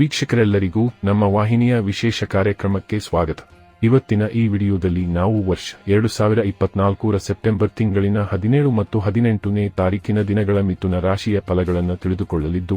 ವೀಕ್ಷಕರೆಲ್ಲರಿಗೂ ನಮ್ಮ ವಾಹಿನಿಯ ವಿಶೇಷ ಕಾರ್ಯಕ್ರಮಕ್ಕೆ ಸ್ವಾಗತ. ಇವತ್ತಿನ ಈ ವಿಡಿಯೋದಲ್ಲಿ ನಾವು ವರ್ಷ ಎರಡು ಸಾವಿರ ಇಪ್ಪತ್ನಾಲ್ಕರ ಸೆಪ್ಟೆಂಬರ್ ತಿಂಗಳಿನ ಹದಿನೇಳು ಮತ್ತು ಹದಿನೆಂಟನೇ ತಾರೀಕಿನ ದಿನಗಳ ಮಿಥುನ ರಾಶಿಯ ಫಲಗಳನ್ನು ತಿಳಿದುಕೊಳ್ಳಲಿದ್ದು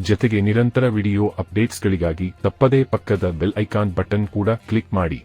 ಜೊತೆಗೆ ನಿರಂತರ ವಿಡಿಯೋ ಅಪ್ಡೇಟ್ಸ್ಗಳಿಗಾಗಿ ತಪ್ಪದೇ ಪಕ್ಕದ ಬೆಲ್ ಐಕಾನ್ ಬಟನ್ ಕೂಡ ಕ್ಲಿಕ್ ಮಾಡಿ.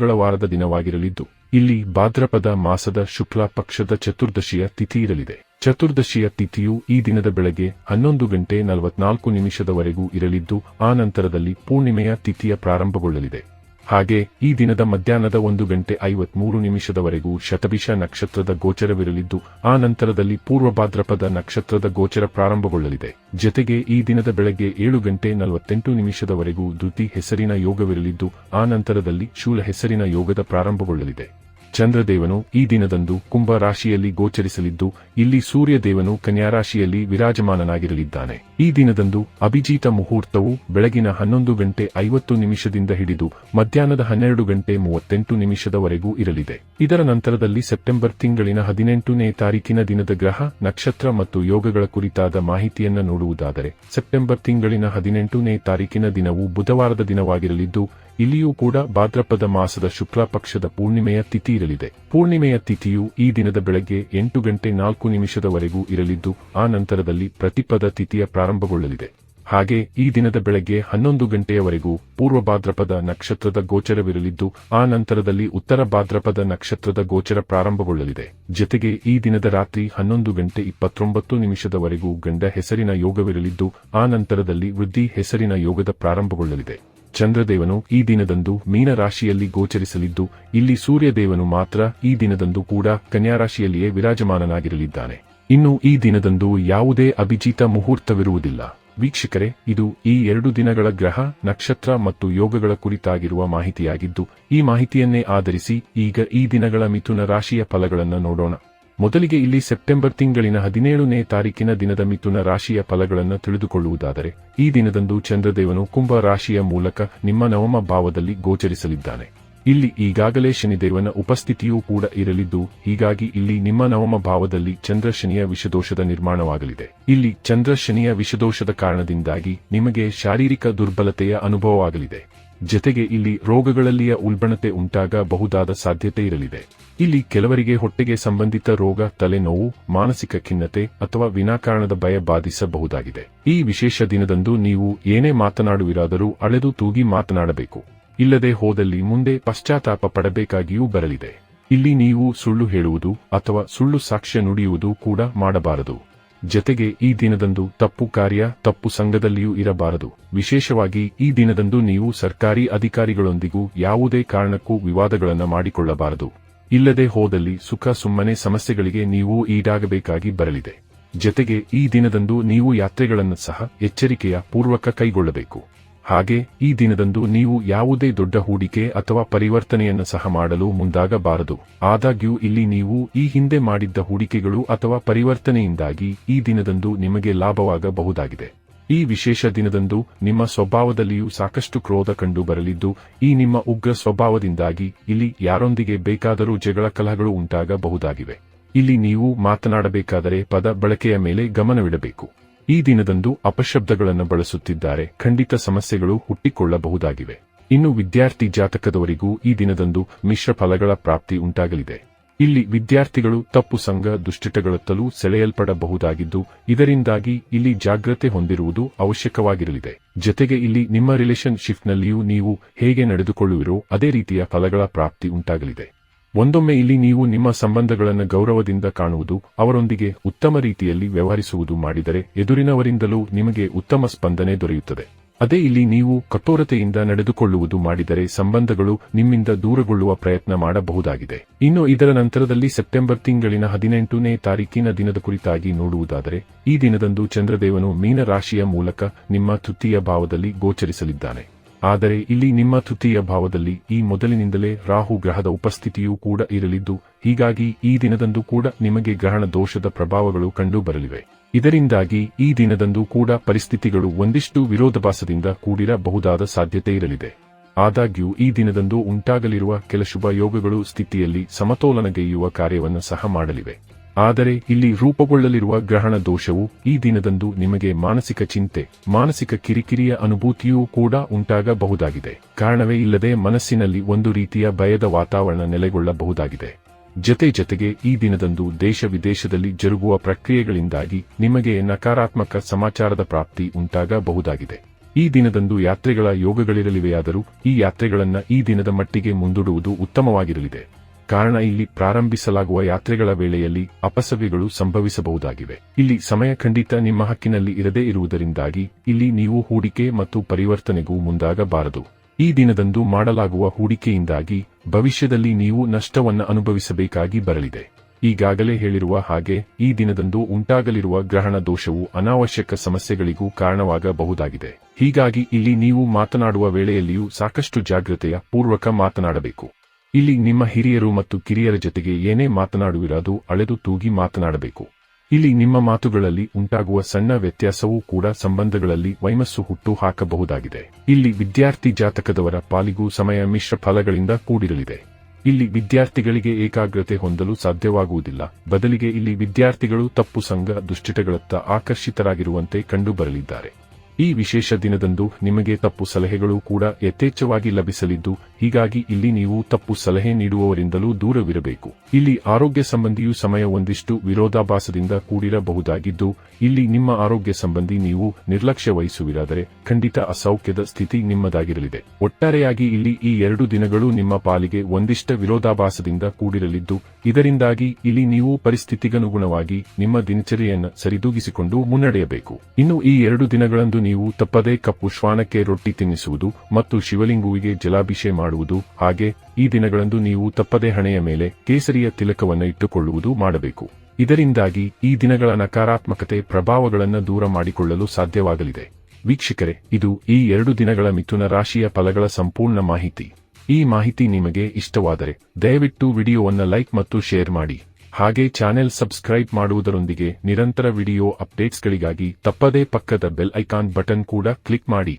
ಮಂಗಳವಾರದ ದಿನವಾಗಿರಲಿದ್ದು, ಇಲ್ಲಿ ಭಾದ್ರಪದ ಮಾಸದ ಶುಕ್ಲ ಪಕ್ಷದ ಚತುರ್ದಶಿಯ ತಿಥಿ ಇರಲಿದೆ. ಚತುರ್ದಶಿಯ ತಿಥಿಯು ಈ ದಿನದ ಬೆಳಗ್ಗೆ ಹನ್ನೊಂದು ಗಂಟೆ ನಲವತ್ನಾಲ್ಕು ನಿಮಿಷದವರೆಗೂ ಇರಲಿದ್ದು, ಆ ನಂತರದಲ್ಲಿ ಪೂರ್ಣಿಮೆಯ ತಿಥಿಯ ಪ್ರಾರಂಭಗೊಳ್ಳಲಿದೆ. ಹಾಗೆ, ಈ ದಿನದ ಮಧ್ಯಾಹ್ನದ ಒಂದು ಗಂಟೆ ಐವತ್ಮೂರು ನಿಮಿಷದವರೆಗೂ ಶತಭಿಷ ನಕ್ಷತ್ರದ ಗೋಚರವಿರಲಿದ್ದು, ಆ ನಂತರದಲ್ಲಿ ಪೂರ್ವ ಭಾದ್ರಪದ ನಕ್ಷತ್ರದ ಗೋಚರ ಪ್ರಾರಂಭಗೊಳ್ಳಲಿದೆ. ಜೊತೆಗೆ, ಈ ದಿನದ ಬೆಳಗ್ಗೆ ಏಳು ಗಂಟೆ ನಲವತ್ತೆಂಟು ನಿಮಿಷದವರೆಗೂ ದ್ಯುತಿ ಹೆಸರಿನ ಯೋಗವಿರಲಿದ್ದು, ಆ ನಂತರದಲ್ಲಿ ಶೂಲ ಹೆಸರಿನ ಯೋಗದ ಪ್ರಾರಂಭಗೊಳ್ಳಲಿದೆ. ಚಂದ್ರದೇವನು ಈ ದಿನದಂದು ಕುಂಭ ರಾಶಿಯಲ್ಲಿ ಗೋಚರಿಸಲಿದ್ದು, ಇಲ್ಲಿ ಸೂರ್ಯದೇವನು ಕನ್ಯಾರಾಶಿಯಲ್ಲಿ ವಿರಾಜಮಾನನಾಗಿರಲಿದ್ದಾನೆ. ಈ ದಿನದಂದು ಅಭಿಜೀತ ಮುಹೂರ್ತವು ಬೆಳಗಿನ ಹನ್ನೊಂದು ಗಂಟೆ ಐವತ್ತು ನಿಮಿಷದಿಂದ ಹಿಡಿದು, ಮಧ್ಯಾಹ್ನದ ಹನ್ನೆರಡು ಗಂಟೆ ಮೂವತ್ತೆಂಟು ನಿಮಿಷದವರೆಗೂ ಇರಲಿದೆ. ಇದರ ನಂತರದಲ್ಲಿ ಸೆಪ್ಟೆಂಬರ್ ತಿಂಗಳಿನ ಹದಿನೆಂಟನೇ ತಾರೀಕಿನ ದಿನದ ಗ್ರಹ, ನಕ್ಷತ್ರ ಮತ್ತು ಯೋಗಗಳ ಕುರಿತಾದ ಮಾಹಿತಿಯನ್ನು ನೋಡುವುದಾದರೆ, ಸೆಪ್ಟೆಂಬರ್ ತಿಂಗಳಿನ ಹದಿನೆಂಟನೇ ತಾರೀಕಿನ ದಿನವು ಬುಧವಾರದ ದಿನವಾಗಿರಲಿದ್ದು ಇಲ್ಲಿಯೂ ಕೂಡ ಭಾದ್ರಪದ ಮಾಸದ ಶುಕ್ಲ ಪಕ್ಷದ ಪೂರ್ಣಿಮೆಯ ತಿಥಿ ಇರಲಿದೆ. ಪೂರ್ಣಿಮೆಯ ತಿಥಿಯು ಈ ದಿನದ ಬೆಳಗ್ಗೆ ಎಂಟು ಗಂಟೆ ನಾಲ್ಕು ನಿಮಿಷದವರೆಗೂ ಇರಲಿದ್ದು, ಆ ನಂತರದಲ್ಲಿ ಪ್ರತಿಪದ ತಿಥಿಯ ಪ್ರಾರಂಭಗೊಳ್ಳಲಿದೆ. ಹಾಗೆ ಈ ದಿನದ ಬೆಳಗ್ಗೆ ಹನ್ನೊಂದು ಗಂಟೆಯವರೆಗೂ ಪೂರ್ವ ಭಾದ್ರಪದ ನಕ್ಷತ್ರದ ಗೋಚರವಿರಲಿದ್ದು, ಆ ನಂತರದಲ್ಲಿ ಉತ್ತರ ಭಾದ್ರಪದ ನಕ್ಷತ್ರದ ಗೋಚರ ಪ್ರಾರಂಭಗೊಳ್ಳಲಿದೆ. ಜೊತೆಗೆ ಈ ದಿನದ ರಾತ್ರಿ ಹನ್ನೊಂದು ಗಂಟೆ ಇಪ್ಪತ್ತೊಂಬತ್ತು ನಿಮಿಷದವರೆಗೂ ಗಂಡ ಹೆಸರಿನ ಯೋಗವಿರಲಿದ್ದು, ಆ ನಂತರದಲ್ಲಿ ವೃದ್ಧಿ ಹೆಸರಿನ ಯೋಗದ ಪ್ರಾರಂಭಗೊಳ್ಳಲಿದೆ. ಚಂದ್ರದೇವನು ಈ ದಿನದಂದು ಮೀನ ರಾಶಿಯಲ್ಲಿ ಗೋಚರಿಸಲಿದ್ದು, ಇಲ್ಲಿ ಸೂರ್ಯದೇವನು ಮಾತ್ರ ಈ ದಿನದಂದು ಕೂಡ ಕನ್ಯಾರಾಶಿಯಲ್ಲಿಯೇ ವಿರಾಜಮಾನನಾಗಿರಲಿದ್ದಾನೆ. ಇನ್ನು ಈ ದಿನದಂದು ಯಾವುದೇ ಅಭಿಜಿತ ಮುಹೂರ್ತವಿರುವುದಿಲ್ಲ. ವೀಕ್ಷಕರೇ, ಇದು ಈ ಎರಡು ದಿನಗಳ ಗ್ರಹ, ನಕ್ಷತ್ರ ಮತ್ತು ಯೋಗಗಳ ಕುರಿತಾಗಿರುವ ಮಾಹಿತಿಯಾಗಿದ್ದು, ಈ ಮಾಹಿತಿಯನ್ನೇ ಆಧರಿಸಿ ಈಗ ಈ ದಿನಗಳ ಮಿಥುನ ರಾಶಿಯ ಫಲಗಳನ್ನು ನೋಡೋಣ. ಮೊದಲಿಗೆ ಇಲ್ಲಿ ಸೆಪ್ಟೆಂಬರ್ ತಿಂಗಳಿನ ಹದಿನೇಳನೇ ತಾರೀಕಿನ ದಿನದ ಮಿಥುನ ರಾಶಿಯ ಫಲಗಳನ್ನು ತಿಳಿದುಕೊಳ್ಳುವುದಾದರೆ, ಈ ದಿನದಂದು ಚಂದ್ರದೇವನು ಕುಂಭ ರಾಶಿಯ ಮೂಲಕ ನಿಮ್ಮ ನವಮ ಭಾವದಲ್ಲಿ ಗೋಚರಿಸಲಿದ್ದಾನೆ. ಇಲ್ಲಿ ಈಗಾಗಲೇ ಶನಿದೇವನ ಉಪಸ್ಥಿತಿಯೂ ಕೂಡ ಇರಲಿದ್ದು, ಹೀಗಾಗಿ ಇಲ್ಲಿ ನಿಮ್ಮ ನವಮ ಭಾವದಲ್ಲಿ ಚಂದ್ರ ಶನಿಯ ವಿಷದೋಷದ ನಿರ್ಮಾಣವಾಗಲಿದೆ. ಇಲ್ಲಿ ಚಂದ್ರ ಶನಿಯ ವಿಷದೋಷದ ಕಾರಣದಿಂದಾಗಿ ನಿಮಗೆ ಶಾರೀರಿಕ ದುರ್ಬಲತೆಯ ಅನುಭವವಾಗಲಿದೆ. ಜೊತೆಗೆ ಇಲ್ಲಿ ರೋಗಗಳಲ್ಲಿಯ ಉಲ್ಬಣತೆ ಉಂಟಾಗಬಹುದಾದ ಸಾಧ್ಯತೆ ಇರಲಿದೆ. ಇಲ್ಲಿ ಕೆಲವರಿಗೆ ಹೊಟ್ಟೆಗೆ ಸಂಬಂಧಿತ ರೋಗ, ತಲೆನೋವು, ಮಾನಸಿಕ ಖಿನ್ನತೆ ಅಥವಾ ವಿನಾಕಾರಣದ ಭಯ ಬಾಧಿಸಬಹುದಾಗಿದೆ. ಈ ವಿಶೇಷ ದಿನದಂದು ನೀವು ಏನೇ ಮಾತನಾಡುವಿರಾದರೂ ಅಳೆದು ತೂಗಿ ಮಾತನಾಡಬೇಕು. ಇಲ್ಲದೆ ಹೋದಲ್ಲಿ ಮುಂದೆ ಪಶ್ಚಾತ್ತಾಪ ಪಡಬೇಕಾಗಿಯೂ ಬರಲಿದೆ. ಇಲ್ಲಿ ನೀವು ಸುಳ್ಳು ಹೇಳುವುದು ಅಥವಾ ಸುಳ್ಳು ಸಾಕ್ಷ್ಯ ನುಡಿಯುವುದು ಕೂಡ ಮಾಡಬಾರದು. ಜತೆಗೆ ಈ ದಿನದಂದು ತಪ್ಪು ಕಾರ್ಯ ತಪ್ಪು ಸಂಘದಲ್ಲಿಯೂ ಇರಬಾರದು. ವಿಶೇಷವಾಗಿ ಈ ದಿನದಂದು ನೀವು ಸರ್ಕಾರಿ ಅಧಿಕಾರಿಗಳೊಂದಿಗೂ ಯಾವುದೇ ಕಾರಣಕ್ಕೂ ವಿವಾದಗಳನ್ನು ಮಾಡಿಕೊಳ್ಳಬಾರದು. ಇಲ್ಲದೆ ಹೋದಲ್ಲಿ ಸುಖ ಸುಮ್ಮನೆ ಸಮಸ್ಯೆಗಳಿಗೆ ನೀವು ಈಡಾಗಬೇಕಾಗಿ ಬರಲಿದೆ. ಜತೆಗೆ ಈ ದಿನದಂದು ನೀವು ಯಾತ್ರೆಗಳನ್ನು ಸಹ ಎಚ್ಚರಿಕೆಯ ಪೂರ್ವಕ ಕೈಗೊಳ್ಳಬೇಕು. ಹಾಗೆ, ಈ ದಿನದಂದು ನೀವು ಯಾವುದೇ ದೊಡ್ಡ ಹೂಡಿಕೆ ಅಥವಾ ಪರಿವರ್ತನೆಯನ್ನು ಸಹ ಮಾಡಲು ಮುಂದಾಗಬಾರದು. ಆದಾಗ್ಯೂ, ಇಲ್ಲಿ ನೀವು ಈ ಹಿಂದೆ ಮಾಡಿದ್ದ ಹೂಡಿಕೆಗಳು ಅಥವಾ ಪರಿವರ್ತನೆಯಿಂದಾಗಿ ಈ ದಿನದಂದು ನಿಮಗೆ ಲಾಭವಾಗಬಹುದಾಗಿದೆ. ಈ ವಿಶೇಷ ದಿನದಂದು ನಿಮ್ಮ ಸ್ವಭಾವದಲ್ಲಿಯೂ ಸಾಕಷ್ಟು ಕ್ರೋಧ ಕಂಡು ಬರಲಿದ್ದು, ಈ ನಿಮ್ಮ ಉಗ್ರ ಸ್ವಭಾವದಿಂದಾಗಿ ಇಲ್ಲಿ ಯಾರೊಂದಿಗೆ ಬೇಕಾದರೂ ಜಗಳ ಕಲಹಗಳು ಉಂಟಾಗಬಹುದಾಗಿವೆ. ಇಲ್ಲಿ ನೀವು ಮಾತನಾಡಬೇಕಾದರೆ ಪದ ಬಳಕೆಯ ಮೇಲೆ ಗಮನವಿಡಬೇಕು. ಈ ದಿನದಂದು ಅಪಶಬ್ದಗಳನ್ನು ಬಳಸುತ್ತಿದ್ದಾರೆ. ಖಂಡಿತ ಸಮಸ್ಯೆಗಳು ಹುಟ್ಟಿಕೊಳ್ಳಬಹುದಾಗಿವೆ. ಇನ್ನು ವಿದ್ಯಾರ್ಥಿ ಜಾತಕದವರಿಗೂ ಈ ದಿನದಂದು ಮಿಶ್ರ ಫಲಗಳ ಪ್ರಾಪ್ತಿ ಉಂಟಾಗಲಿದೆ. ಇಲ್ಲಿ ವಿದ್ಯಾರ್ಥಿಗಳು ತಪ್ಪು ಸಂಘ ದುಶ್ಚಟಗಳತ್ತಲೂ ಸೆಳೆಯಲ್ಪಡಬಹುದಾಗಿದ್ದು, ಇದರಿಂದಾಗಿ ಇಲ್ಲಿ ಜಾಗ್ರತೆ ಹೊಂದಿರುವುದು ಅವಶ್ಯಕವಾಗಿರಲಿದೆ. ಜೊತೆಗೆ ಇಲ್ಲಿ ನಿಮ್ಮ ರಿಲೇಷನ್ಶಿಪ್ನಲ್ಲಿಯೂ ನೀವು ಹೇಗೆ ನಡೆದುಕೊಳ್ಳುವಿರೋ ಅದೇ ರೀತಿಯ ಫಲಗಳ ಪ್ರಾಪ್ತಿ ಉಂಟಾಗಲಿದೆ. ಒಂದೊಮ್ಮೆ ಇಲ್ಲಿ ನೀವು ನಿಮ್ಮ ಸಂಬಂಧಗಳನ್ನು ಗೌರವದಿಂದ ಕಾಣುವುದು, ಅವರೊಂದಿಗೆ ಉತ್ತಮ ರೀತಿಯಲ್ಲಿ ವ್ಯವಹರಿಸುವುದು ಮಾಡಿದರೆ ಎದುರಿನವರಿಂದಲೂ ನಿಮಗೆ ಉತ್ತಮ ಸ್ಪಂದನೆ ದೊರೆಯುತ್ತದೆ. ಅದೇ ಇಲ್ಲಿ ನೀವು ಕಠೋರತೆಯಿಂದ ನಡೆದುಕೊಳ್ಳುವುದು ಮಾಡಿದರೆ ಸಂಬಂಧಗಳು ನಿಮ್ಮಿಂದ ದೂರಗೊಳ್ಳುವ ಪ್ರಯತ್ನ ಮಾಡಬಹುದಾಗಿದೆ. ಇನ್ನು ಇದರ ನಂತರದಲ್ಲಿ ಸೆಪ್ಟೆಂಬರ್ ತಿಂಗಳಿನ ಹದಿನೆಂಟನೇ ತಾರೀಕಿನ ದಿನದ ಕುರಿತಾಗಿ ನೋಡುವುದಾದರೆ, ಈ ದಿನದಂದು ಚಂದ್ರದೇವನು ಮೀನ ರಾಶಿಯ ಮೂಲಕ ನಿಮ್ಮ ತೃತೀಯ ಭಾವದಲ್ಲಿ ಗೋಚರಿಸಲಿದ್ದಾನೆ. ಆದರೆ ಇಲ್ಲಿ ನಿಮ್ಮ ತೃತೀಯ ಭಾವದಲ್ಲಿ ಈ ಮೊದಲಿನಿಂದಲೇ ರಾಹು ಗ್ರಹದ ಉಪಸ್ಥಿತಿಯೂ ಕೂಡ ಇರಲಿದ್ದು, ಹೀಗಾಗಿ ಈ ದಿನದಂದು ಕೂಡ ನಿಮಗೆ ಗ್ರಹಣ ದೋಷದ ಪ್ರಭಾವಗಳು ಕಂಡುಬರಲಿವೆ ಇದರಿಂದಾಗಿ ಈ ದಿನದಂದು ಕೂಡ ಪರಿಸ್ಥಿತಿಗಳು ಒಂದಿಷ್ಟು ವಿರೋಧಾಭಾಸದಿಂದ ಕೂಡಿರಬಹುದಾದ ಸಾಧ್ಯತೆ ಇರಲಿದೆ. ಆದಾಗ್ಯೂ ಈ ದಿನದಂದು ಉಂಟಾಗಲಿರುವ ಕೆಲ ಶುಭ ಯೋಗಗಳು ಸ್ಥಿತಿಯಲ್ಲಿ ಸಮತೋಲನಗೈಯುವ ಕಾರ್ಯವನ್ನು ಸಹ ಮಾಡಲಿವೆ. ಆದರೆ ಇಲ್ಲಿ ರೂಪುಗೊಳ್ಳಲಿರುವ ಗ್ರಹಣ ದೋಷವು ಈ ದಿನದಂದು ನಿಮಗೆ ಮಾನಸಿಕ ಚಿಂತೆ, ಮಾನಸಿಕ ಕಿರಿಕಿರಿಯ ಅನುಭೂತಿಯೂ ಕೂಡ ಉಂಟಾಗಬಹುದಾಗಿದೆ. ಕಾರಣವೇ ಇಲ್ಲದೆ ಮನಸ್ಸಿನಲ್ಲಿ ಒಂದು ರೀತಿಯ ಭಯದ ವಾತಾವರಣ ನೆಲೆಗೊಳ್ಳಬಹುದಾಗಿದೆ. ಜತೆ ಜತೆಗೆ ಈ ದಿನದಂದು ದೇಶ ವಿದೇಶದಲ್ಲಿ ಜರುಗುವ ಪ್ರಕ್ರಿಯೆಗಳಿಂದಾಗಿ ನಿಮಗೆ ನಕಾರಾತ್ಮಕ ಸಮಾಚಾರದ ಪ್ರಾಪ್ತಿ ಉಂಟಾಗಬಹುದಾಗಿದೆ. ಈ ದಿನದಂದು ಯಾತ್ರೆಗಳ ಯೋಗಗಳಿರಲಿವೆಯಾದರೂ ಈ ಯಾತ್ರೆಗಳನ್ನ ಈ ದಿನದ ಮಟ್ಟಿಗೆ ಮುಂದೂಡುವುದು ಉತ್ತಮವಾಗಿರಲಿದೆ. ಕಾರಣ ಇಲ್ಲಿ ಪ್ರಾರಂಭಿಸಲಾಗುವ ಯಾತ್ರೆಗಳ ವೇಳೆಯಲ್ಲಿ ಅಪಸವ್ಯಗಳು ಸಂಭವಿಸಬಹುದಾಗಿವೆ. ಇಲ್ಲಿ ಸಮಯ ಖಂಡಿತ ನಿಮ್ಮ ಹಕ್ಕಿನಲ್ಲಿ ಇರದೇ ಇರುವುದರಿಂದಾಗಿ ಇಲ್ಲಿ ನೀವು ಹೂಡಿಕೆ ಮತ್ತು ಪರಿವರ್ತನೆಗೂ ಮುಂದಾಗಬಾರದು. ಈ ದಿನದಂದು ಮಾಡಲಾಗುವ ಹೂಡಿಕೆಯಿಂದಾಗಿ ಭವಿಷ್ಯದಲ್ಲಿ ನೀವು ನಷ್ಟವನ್ನು ಅನುಭವಿಸಬೇಕಾಗಿ ಬರಲಿದೆ. ಈಗಾಗಲೇ ಹೇಳಿರುವ ಹಾಗೆ ಈ ದಿನದಂದು ಉಂಟಾಗಲಿರುವ ಗ್ರಹಣ ದೋಷವು ಅನಾವಶ್ಯಕ ಸಮಸ್ಯೆಗಳಿಗೂ ಕಾರಣವಾಗಬಹುದಾಗಿದೆ. ಹೀಗಾಗಿ ಇಲ್ಲಿ ನೀವು ಮಾತನಾಡುವ ವೇಳೆಯಲ್ಲಿಯೂ ಸಾಕಷ್ಟು ಜಾಗ್ರತೆಯ ಪೂರ್ವಕ ಮಾತನಾಡಬೇಕು. ಇಲ್ಲಿ ನಿಮ್ಮ ಹಿರಿಯರು ಮತ್ತು ಕಿರಿಯರ ಜೊತೆಗೆ ಏನೇ ಮಾತನಾಡುವಿರಾದು ಅಳೆದು ತೂಗಿ ಮಾತನಾಡಬೇಕು. ಇಲ್ಲಿ ನಿಮ್ಮ ಮಾತುಗಳಲ್ಲಿ ಉಂಟಾಗುವ ಸಣ್ಣ ವ್ಯತ್ಯಾಸವೂ ಕೂಡ ಸಂಬಂಧಗಳಲ್ಲಿ ವೈಮಸ್ಸು ಹುಟ್ಟು ಹಾಕಬಹುದಾಗಿದೆ. ಇಲ್ಲಿ ವಿದ್ಯಾರ್ಥಿ ಜಾತಕದವರ ಪಾಲಿಗೂ ಸಮಯ ಮಿಶ್ರ ಫಲಗಳಿಂದ ಕೂಡಿರಲಿದೆ. ಇಲ್ಲಿ ವಿದ್ಯಾರ್ಥಿಗಳಿಗೆ ಏಕಾಗ್ರತೆ ಹೊಂದಲು ಸಾಧ್ಯವಾಗುವುದಿಲ್ಲ. ಬದಲಿಗೆ ಇಲ್ಲಿ ವಿದ್ಯಾರ್ಥಿಗಳು ತಪ್ಪು ಸಂಘ ದುಷ್ಟತೆಗಳತ್ತ ಆಕರ್ಷಿತರಾಗಿರುವಂತೆ ಕಂಡುಬರಲಿದ್ದಾರೆ. ಈ ವಿಶೇಷ ದಿನದಂದು ನಿಮಗೆ ತಪ್ಪು ಸಲಹೆಗಳು ಕೂಡ ಯಥೇಚ್ಛವಾಗಿ ಲಭಿಸಲಿದ್ದು ಹೀಗಾಗಿ ಇಲ್ಲಿ ನೀವು ತಪ್ಪು ಸಲಹೆ ನೀಡುವವರಿಂದಲೂ ದೂರವಿರಬೇಕು. ಇಲ್ಲಿ ಆರೋಗ್ಯ ಸಂಬಂಧಿಯು ಸಮಯ ಒಂದಿಷ್ಟು ವಿರೋಧಾಭಾಸದಿಂದ ಕೂಡಿರಬಹುದಾಗಿದ್ದು, ಇಲ್ಲಿ ನಿಮ್ಮ ಆರೋಗ್ಯ ಸಂಬಂಧಿ ನೀವು ನಿರ್ಲಕ್ಷ್ಯ ವಹಿಸುವಿರಾದರೆ ಖಂಡಿತ ಅಸೌಖ್ಯದ ಸ್ಥಿತಿ ನಿಮ್ಮದಾಗಿರಲಿದೆ. ಒಟ್ಟಾರೆಯಾಗಿ ಇಲ್ಲಿ ಈ ಎರಡು ದಿನಗಳು ನಿಮ್ಮ ಪಾಲಿಗೆ ಒಂದಿಷ್ಟ ವಿರೋಧಾಭಾಸದಿಂದ ಕೂಡಿರಲಿದ್ದು, ಇದರಿಂದಾಗಿ ಇಲ್ಲಿ ನೀವು ಪರಿಸ್ಥಿತಿಗನುಗುಣವಾಗಿ ನಿಮ್ಮ ದಿನಚರಿಯನ್ನು ಸರಿದೂಗಿಸಿಕೊಂಡು ಮುನ್ನಡೆಯಬೇಕು. ಇನ್ನು ಈ ಎರಡು ದಿನಗಳಂದು ನೀವು ತಪ್ಪದೇ ಕಪ್ಪು ಶ್ವಾನಕ್ಕೆ ರೊಟ್ಟಿ ತಿನ್ನಿಸುವುದು ಮತ್ತು ಶಿವಲಿಂಗುವಿಗೆ ಜಲಾಭಿಷೇಕ ಮಾಡುವುದು ಹಾಗೆ ಈ ದಿನಗಳಂದು ನೀವು ತಪ್ಪದೆ ಹಣೆಯ ಮೇಲೆ ಕೇಸರಿಯ ತಿಲಕವನ್ನು ಇಟ್ಟುಕೊಳ್ಳುವುದು ಮಾಡಬೇಕು. ಇದರಿಂದಾಗಿ ಈ ದಿನಗಳ ನಕಾರಾತ್ಮಕತೆ ಪ್ರಭಾವಗಳನ್ನು ದೂರ ಮಾಡಿಕೊಳ್ಳಲು ಸಾಧ್ಯವಾಗಲಿದೆ. ವೀಕ್ಷಕರೇ, ಇದು ಈ ಎರಡು ದಿನಗಳ ಮಿಥುನ ರಾಶಿಯ ಫಲಗಳ ಸಂಪೂರ್ಣ ಮಾಹಿತಿ. ಈ ಮಾಹಿತಿ ನಿಮಗೆ ಇಷ್ಟವಾದರೆ ದಯವಿಟ್ಟು ವಿಡಿಯೋವನ್ನು ಲೈಕ್ ಮತ್ತು ಶೇರ್ ಮಾಡಿ. ಹಾಗೆ ಚಾನೆಲ್ ಸಬ್ಸ್ಕ್ರೈಬ್ ಮಾಡುವುದರೊಂದಿಗೆ ನಿರಂತರ ವಿಡಿಯೋ ಅಪ್ಡೇಟ್ಸ್ಗಳಿಗಾಗಿ ತಪ್ಪದೇ ಪಕ್ಕದ ಬೆಲ್ ಐಕಾನ್ ಬಟನ್ ಕೂಡ ಕ್ಲಿಕ್ ಮಾಡಿ.